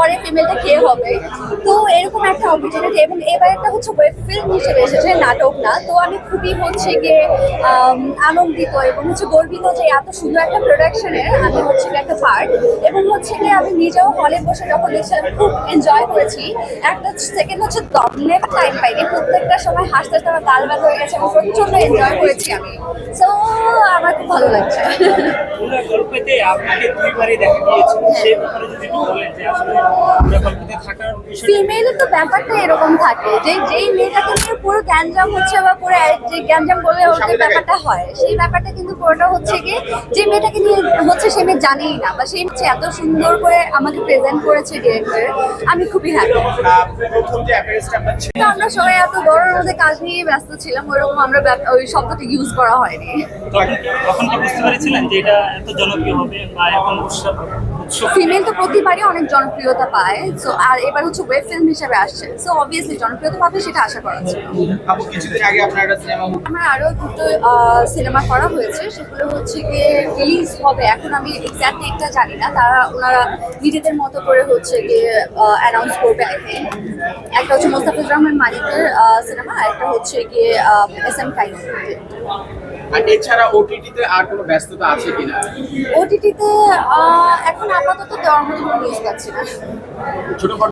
পরে ফিমেলটা কে হবে? তো এরকম একটা অপরচুনিটি এবং এবার একটা হচ্ছে ওয়েব ফিল্ম হিসেবে এসেছে নাটক না, তো আমি খুবই হচ্ছে গিয়ে আনন্দিত এবং হচ্ছে গর্বিত যে এত সুন্দর একটা প্রোডাকশনের আমি হচ্ছে একটা পার্ট এবং হচ্ছে গিয়ে আমি নিজেও হলে বসে যখন দেখছিলাম খুব এনজয় করেছি। একটা সেকেন্ড হচ্ছে দমনে টাইম পাইনি, প্রত্যেকটা সময় হাসতে হাসতে আমার গাল হয়ে গেছে এবং প্রচণ্ড এনজয় করেছি আমি। সো আমার খুব ভালো লাগছে। আপনাকে দুইবারই দেখা গিয়েছিল সেই ব্যাপারে যদি একটু বলেন যে আসলে পুরো থাকার বিষয়টা ফিমেলের তো ব্যাপারটা এরকম থাকে যে যেই মেয়েটাকে নিয়ে পুরো গ্যাঞ্জাম হচ্ছে বা পুরো যে গ্যাঞ্জাম বলে ওর ব্যাপারটা হয় সেই ব্যাপারটা কিন্তু পুরোটা হচ্ছে কি যে মেয়েটাকে নিয়ে হচ্ছে সে মেয়ে জানেই না বা সেই হচ্ছে এত সুন্দর করে আমাকে প্রেজেন্ট করেছে ডিরেক্টর আমি খুবই হ্যাপি তো আমরা সবাই এত গরমের মধ্যে কাজ নিয়ে ব্যস্ত ছিলাম ওইরকম আমরা ওই শব্দটা ইউজ করা হয়নি। তখন তখন কি বুঝতে পেরেছিলেন যে এটা এত জনপ্রিয় হবে? ফিমেল তো প্রতিবারই অনেক জনপ্রিয়তা পায় সো আর এবার হচ্ছে ওয়েব ফিল্ম হিসেবে আসছে সো অবভিয়াসলি জনপ্রিয়তা পাবে সেটা আশা করা সিনেমা আমার আরও দুটো সিনেমা করা হয়েছে সেগুলো হচ্ছে গিয়ে রিলিজ হবে এখন আমি এক্স্যাক্ট ডেটটা জানি না তারা ওনারা নিজেদের মতো করে হচ্ছে গিয়ে অ্যানাউন্স করবে আই থিঙ্ক একটা হচ্ছে মোস্তাফিজ রহমান মালিকের সিনেমা আর একটা হচ্ছে গিয়ে এস এম কাইম আর এছাড়া ওটিটিতে আর কোনো ব্যস্ততা আছে কিনা? ওটিটিতে এখন আপাতত মতো কোনো নিউজ পাচ্ছি না। ছোটখাটো